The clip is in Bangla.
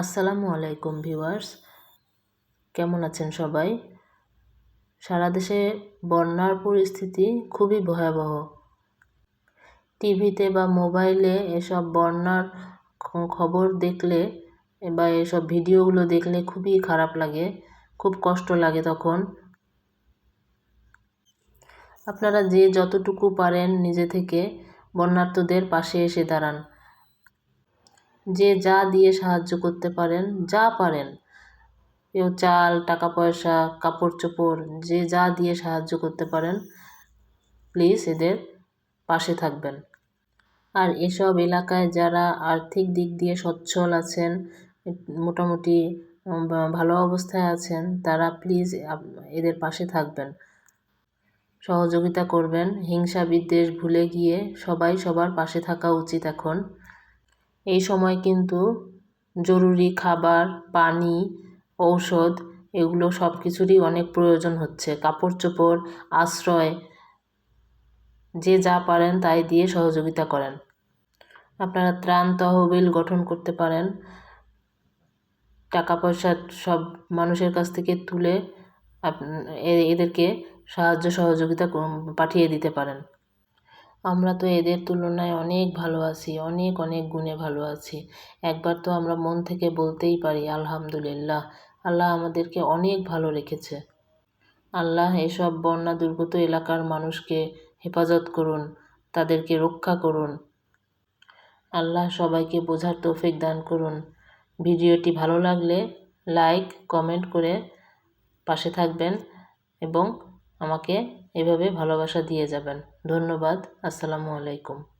আসসালামু আলাইকুম ভিউয়ার্স। কেমন আছেন সবাই? সারা দেশে বন্যার পরিস্থিতি খুবই ভয়াবহ। টিভিতে বা মোবাইলে এসব বন্যার খবর দেখলে বা এসব ভিডিওগুলো দেখলে খুবই খারাপ লাগে, খুব কষ্ট লাগে তখন। আপনারা যে যতটুকু পারেন নিজে থেকে বন্যার্থদের পাশে এসে দাঁড়ান। যে যা দিয়ে সাহায্য করতে পারেন, যা পারেন। কেউ চাল টাকা পয়সা কাপড় চোপড় যে যা দিয়ে সাহায্য করতে পারেন প্লিজ এদের পাশে থাকবেন। আর এসব এলাকায় যারা আর্থিক দিক দিয়ে সচ্ছল আছেন, মোটামুটি ভালো অবস্থায় আছেন, তারা প্লিজ এদের পাশে থাকবেন। সহযোগিতা করবেন। হিংসা বিদ্বেষ ভুলে গিয়ে সবাই সবার পাশে থাকা উচিত এখন। এই সময় কিন্তু জরুরি খাবার, পানি, ঔষধ এগুলো সব কিছুরই অনেক প্রয়োজন হচ্ছে। কাপড় চোপড় আশ্রয়, যে যা পারেন তাই দিয়ে সহযোগিতা করেন। আপনারা ত্রাণ তহবিল গঠন করতে পারেন। টাকা পয়সা সব মানুষের কাছ থেকে তুলে এদেরকে সাহায্য সহযোগিতা পাঠিয়ে দিতে পারেন। আমরা তো এদের তুলনায় অনেক ভালো আছি, অনেক অনেক গুণে ভালো আছি। একবার তো আমরা মন থেকে বলতেই পারি, আলহামদুলিল্লাহ, আল্লাহ আমাদেরকে অনেক ভালো রেখেছে। আল্লাহ এসব বন্যা দুর্গত এলাকার মানুষকে হেফাজত করুন, তাদেরকে রক্ষা করুন। আল্লাহ সবাইকে বোঝার তৌফিক দান করুন। ভিডিওটি ভালো লাগলে লাইক, কমেন্ট করে পাশে থাকবেন এবং আমাকে এভাবে ভালোবাসা দিয়ে যাবেন। ধন্যবাদ আসসালামু আলাইকুম।